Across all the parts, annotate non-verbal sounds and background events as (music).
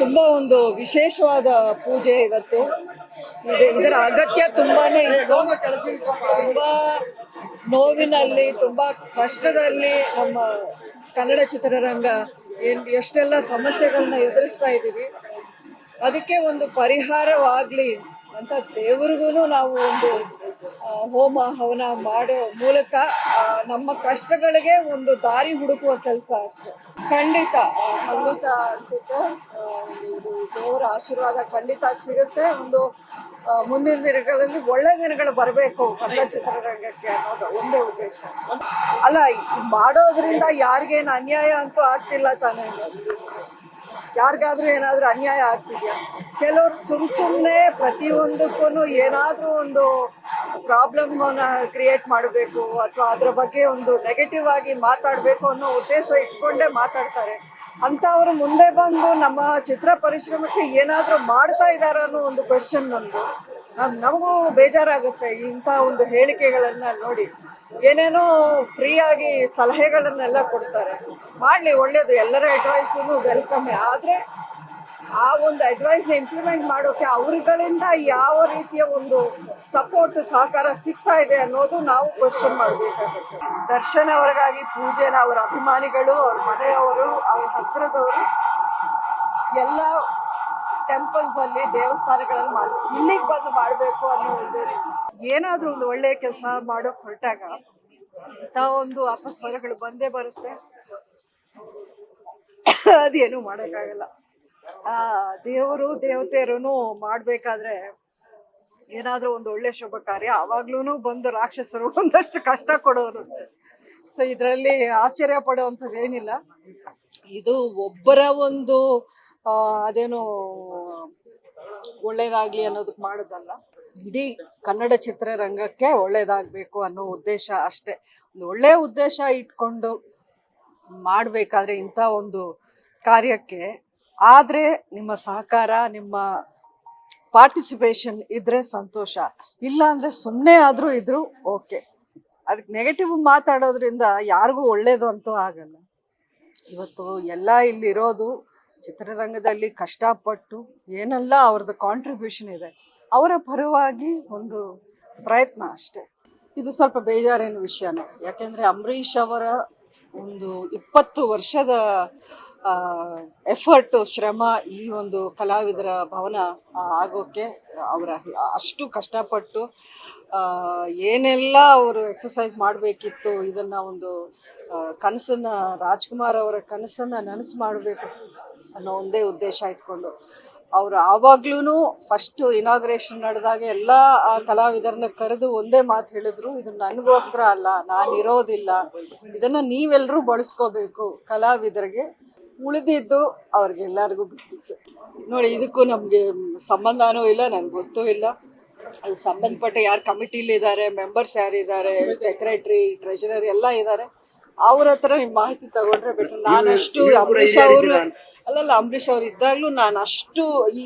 ತುಂಬಾ ಒಂದು ವಿಶೇಷವಾದ ಪೂಜೆ ಇವತ್ತು. ಇದೆ. ಇದರ ಅಗತ್ಯ ತುಂಬಾನೇ ಇತ್ತು ತುಂಬಾ ನೋವಿನಲ್ಲಿ, ತುಂಬಾ ಕಷ್ಟದಲ್ಲಿ ನಮ್ಮ ಕನ್ನಡ ಚಿತ್ರರಂಗ ಏನ್ ಎಷ್ಟೆಲ್ಲ ಸಮಸ್ಯೆಗಳನ್ನ ಎದುರಿಸ್ತಾ ಇದ್ದೀವಿ ಅದಕ್ಕೆ ಒಂದು ಪರಿಹಾರವಾಗ್ಲಿ ಅಂತ ದೇವ್ರಿಗೂ ನಾವು ಒಂದು ಹೋಮ, ಹವನ ಮಾಡೋ ಮೂಲಕ ನಮ್ಮ ಕಷ್ಟಗಳಿಗೆ ಒಂದು ದಾರಿ ಹುಡುಕುವ ಕೆಲಸ ಅಷ್ಟೇ. ಖಂಡಿತ ಖಂಡಿತ ಅನ್ಸುತ್ತೆ. ಇದು ದೇವರ ಆಶೀರ್ವಾದ ಖಂಡಿತ ಸಿಗುತ್ತೆ. ಒಂದು ಮುಂದಿನ ದಿನಗಳಲ್ಲಿ ಒಳ್ಳೆ ದಿನಗಳು ಬರಬೇಕು ಕನ್ನಡ ಚಿತ್ರರಂಗಕ್ಕೆ ಅನ್ನೋದು ಒಂದೇ ಉದ್ದೇಶ. ಅಲ್ಲ ಮಾಡೋದ್ರಿಂದ ಯಾರಿಗೇನು ಅನ್ಯಾಯ ಅಂತೂ ಆಗ್ತಿಲ್ಲ ತಾನೇ. ಯಾರಿಗಾದ್ರೂ ಏನಾದರೂ ಅನ್ಯಾಯ ಆಗ್ತಿದ್ಯಾ? ಕೆಲವ್ರು ಸುಮ್ ಸುಮ್ಮನೆ ಪ್ರತಿಯೊಂದಕ್ಕೂ ಏನಾದ್ರೂ ಒಂದು ಪ್ರಾಬ್ಲಮ್ ಕ್ರಿಯೇಟ್ ಮಾಡಬೇಕು ಅಥವಾ ಅದರ ಬಗ್ಗೆ ಒಂದು ನೆಗೆಟಿವ್ ಆಗಿ ಮಾತಾಡಬೇಕು ಅನ್ನೋ ಉದ್ದೇಶ ಇಟ್ಕೊಂಡೇ ಮಾತಾಡ್ತಾರೆ. ಅಂಥವ್ರು ಮುಂದೆ ಬಂದು ನಮ್ಮ ಚಿತ್ರ ಪರಿಶ್ರಮಕ್ಕೆ ಏನಾದರೂ ಮಾಡ್ತಾ ಇದಾರ ಅನ್ನೋ ಒಂದು ಕ್ವೆಶನ್ ನಮ್ದು. ನಮಗೂ ಬೇಜಾರಾಗುತ್ತೆ ಇಂಥ ಒಂದು ಹೇಳಿಕೆಗಳನ್ನ ನೋಡಿ. ಏನೇನೋ ಫ್ರೀಯಾಗಿ ಸಲಹೆಗಳನ್ನೆಲ್ಲ ಕೊಡ್ತಾರೆ. ಮಾಡಲಿ ಒಳ್ಳೆಯದು ಎಲ್ಲರ ಅಡ್ವೈಸೂ ವೆಲ್ಕಮ್ ಆದರೆ ಆ ಒಂದು ಅಡ್ವೈಸ್ನ ಇಂಪ್ಲಿಮೆಂಟ್ ಮಾಡೋಕೆ ಅವ್ರುಗಳಿಂದ ಯಾವ ರೀತಿಯ ಒಂದು ಸಪೋರ್ಟ್ ಸಹಕಾರ ಸಿಗ್ತಾ ಇದೆ ಅನ್ನೋದು ನಾವು ಕ್ವಶನ್ ಮಾಡಬೇಕಾಗುತ್ತೆ. ದರ್ಶನ್ ಅವರಿಗಾಗಿ, ಪೂಜೆನ ಅವರ ಅಭಿಮಾನಿಗಳು, ಅವ್ರ ಮನೆಯವರು, ಅವ್ರ ಹತ್ರದವರು ಎಲ್ಲ ಟೆಂಪಲ್ಸ್ ಅಲ್ಲಿ, ದೇವಸ್ಥಾನಗಳಲ್ಲಿ ಮಾಡಿ, ಇಲ್ಲಿಗೆ ಬಂದು ಮಾಡಬೇಕು ಅನ್ನೋ ಒಂದು ಏನಾದರೂ ಒಂದು ಒಳ್ಳೆಯ ಕೆಲಸ ಮಾಡೋಕ್ ಹೊರಟಾಗ ಒಂದು ಅಪಸ್ವರಗಳು ಬಂದೇ ಬರುತ್ತೆ. ಅದೇನು ಮಾಡೋಕ್ಕಾಗಲ್ಲ. ಆ, ದೇವರು ದೇವತೆಯರು ಮಾಡ್ಬೇಕಾದ್ರೆ ಏನಾದ್ರೂ ಒಂದು ಒಳ್ಳೆ ಶುಭ ಕಾರ್ಯ ಅವಾಗ್ಲೂ ಬಂದು ರಾಕ್ಷಸರು (laughs) ಒಂದಷ್ಟು ಕಷ್ಟ ಕೊಡೋರು. ಸೊ ಇದರಲ್ಲಿ ಆಶ್ಚರ್ಯ ಪಡುವಂಥದ್ದು ಏನಿಲ್ಲ. ಇದು ಒಬ್ಬರ ಒಂದು ಅದೇನು ಒಳ್ಳೇದಾಗ್ಲಿ ಅನ್ನೋದಕ್ಕೆ ಮಾಡೋದಲ್ಲ. ಇಡೀ ಕನ್ನಡ ಚಿತ್ರರಂಗಕ್ಕೆ ಒಳ್ಳೇದಾಗಬೇಕು ಅನ್ನೋ ಉದ್ದೇಶ ಅಷ್ಟೇ. ಒಂದು ಒಳ್ಳೆಯ ಉದ್ದೇಶ ಇಟ್ಕೊಂಡು ಮಾಡಬೇಕಾದ್ರೆ ಇಂಥ ಒಂದು ಕಾರ್ಯಕ್ಕೆ ಆದರೆ ನಿಮ್ಮ ಸಹಕಾರ, ನಿಮ್ಮ ಪಾರ್ಟಿಸಿಪೇಷನ್ ಇದ್ರೆ ಸಂತೋಷ. ಇಲ್ಲ ಅಂದರೆ ಸುಮ್ಮನೆ ಆದರೂ ಇದ್ರು ಓಕೆ ಅದಕ್ಕೆ ನೆಗೆಟಿವ್ ಮಾತಾಡೋದ್ರಿಂದ ಯಾರಿಗೂ ಒಳ್ಳೇದು ಅಂತೂ ಆಗಲ್ಲ. ಇವತ್ತು ಎಲ್ಲ ಇಲ್ಲಿರೋದು ಚಿತ್ರರಂಗದಲ್ಲಿ ಕಷ್ಟಪಟ್ಟು ಏನೆಲ್ಲ ಅವ್ರದ್ದು ಕಾಂಟ್ರಿಬ್ಯೂಷನ್ ಇದೆ, ಅವರ ಪರವಾಗಿ ಒಂದು ಪ್ರಯತ್ನ ಅಷ್ಟೇ. ಇದು ಸ್ವಲ್ಪ ಬೇಜಾರಿನ ವಿಷಯನೇ. ಯಾಕೆಂದರೆ ಅಂಬರೀಷ್ ಅವರ ಒಂದು ಇಪ್ಪತ್ತು ವರ್ಷದ ಎಫರ್ಟ್ ಶ್ರಮ ಈ ಒಂದು ಕಲಾವಿದರ ಭವನ ಆಗೋಕ್ಕೆ ಅವರ ಅಷ್ಟು ಕಷ್ಟಪಟ್ಟು ಏನೆಲ್ಲ ಅವರು ಎಕ್ಸಸೈಸ್ ಮಾಡಬೇಕಿತ್ತು, ಇದನ್ನು ಒಂದು ಕನಸನ್ನು, ರಾಜ್ಕುಮಾರ್ ಅವರ ಕನಸನ್ನು ನನಸು ಮಾಡಬೇಕು ಅನ್ನೋ ಒಂದೇ ಉದ್ದೇಶ ಇಟ್ಕೊಂಡು ಅವರು ಆವಾಗ್ಲೂ ಫಸ್ಟ್ ಇನಾಗ್ರೇಷನ್ ನಡೆದಾಗ ಎಲ್ಲ, ಆ ಕಲಾವಿದರನ್ನ ಕರೆದು ಒಂದೇ ಮಾತು ಹೇಳಿದ್ರು ಇದು ನನಗೋಸ್ಕರ ಅಲ್ಲ, ನಾನು ಇರೋದಿಲ್ಲ. ಇದನ್ನ ನೀವೆಲ್ಲರೂ ಬಳಸ್ಕೋಬೇಕು ಕಲಾವಿದರಿಗೆ. ಉಳಿದಿದ್ದು ಅವ್ರಿಗೆಲ್ಲರಿಗೂ ಬಿಟ್ಟಿತ್ತು. ನೋಡಿ, ಇದಕ್ಕೂ ನಮಗೆ ಸಂಬಂಧನೂ ಇಲ್ಲ, ನನಗೆ ಗೊತ್ತೂ ಇಲ್ಲ. ಅಲ್ಲಿ ಸಂಬಂಧಪಟ್ಟ ಯಾರು ಕಮಿಟಿಲಿ ಇದ್ದಾರೆ ಮೆಂಬರ್ಸ್ ಯಾರಿದ್ದಾರೆ ಸೆಕ್ರೆಟ್ರಿ ಟ್ರೆಷರರ್ ಎಲ್ಲ ಇದ್ದಾರೆ ಅವ್ರ ಹತ್ರ ನಿಮ್ ಮಾಹಿತಿ ತಗೊಂಡ್ರೆ ಬೆಟರ್. ನಾನಷ್ಟು ಅಂಬರೀಷ್ ಅವರು ಅಲ್ಲಲ್ಲ ಅಂಬರೀಷ್ ಅವ್ರು ಇದ್ದಾಗ್ಲೂ ನಾನು ಅಷ್ಟು ಈ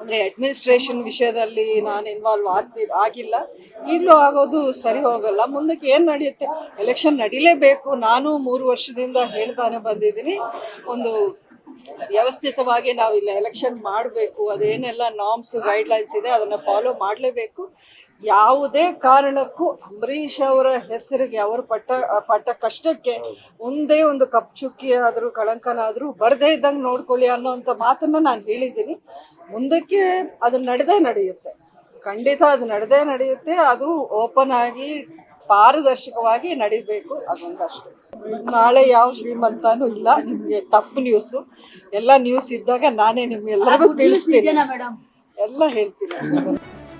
ಅಂದ್ರೆ ಅಡ್ಮಿನಿಸ್ಟ್ರೇಷನ್ ವಿಷಯದಲ್ಲಿ ನಾನು ಇನ್ವಾಲ್ವ್ ಆಗ್ತಿ ಆಗಿಲ್ಲ. ಈಗಲೂ ಆಗೋದು ಸರಿ ಹೋಗಲ್ಲ. ಮುಂದಕ್ಕೆ ಏನು ನಡೆಯುತ್ತೆ? ಎಲೆಕ್ಷನ್ ನಡಿಲೇಬೇಕು. ನಾನು ಮೂರು ವರ್ಷದಿಂದ ಹೇಳ್ತಾನೆ ಬಂದಿದ್ದೀನಿ. ಒಂದು ವ್ಯವಸ್ಥಿತವಾಗಿ ನಾವು ಇಲ್ಲಿ ಎಲೆಕ್ಷನ್ ಮಾಡಬೇಕು. ಅದೇನೆಲ್ಲ ನಾರ್ಮ್ಸ್ ಗೈಡ್ಲೈನ್ಸ್ ಇದೆ ಅದನ್ನು ಫಾಲೋ ಮಾಡಲೇಬೇಕು. ಯಾವುದೇ ಕಾರಣಕ್ಕೂ ಅಂಬರೀಷ್ ಅವರ ಹೆಸರಿಗೆ ಅವರು ಪಟ್ಟ ಪಟ್ಟ ಕಷ್ಟಕ್ಕೆ ಒಂದೇ ಒಂದು ಕಪ್ ಚುಕ್ಕಿ ಆದರೂ ಕಳಂಕನಾದರೂ ಬರದೇ ಇದ್ದಂಗೆ ನೋಡ್ಕೊಳ್ಳಿ ಅನ್ನೋ ಅಂತ ಮಾತನ್ನು ನಾನು ಹೇಳಿದ್ದೀನಿ. ಮುಂದಕ್ಕೆ ಅದು ನಡೆದೇ ನಡೆಯುತ್ತೆ. ಖಂಡಿತ ಅದು ನಡೆದೇ ನಡೆಯುತ್ತೆ. ಅದು ಓಪನ್ ಆಗಿ ಪಾರದರ್ಶಕವಾಗಿ ನಡಿಬೇಕು ಅದೊಂದಷ್ಟು. ನಾಳೆ ಯಾವ ಶ್ರೀಮಂತನೂ ಇಲ್ಲ. ನಿಮಗೆ ತಪ್ಪು ನ್ಯೂಸು ಎಲ್ಲ ನ್ಯೂಸ್ ಇದ್ದಾಗ ನಾನೇ ನಿಮ್ಗೆಲ್ಲರಿಗೂ ತಿಳಿಸ್ತೀನಿ. ಎಲ್ಲ ಹೇಳ್ತೀನಿ.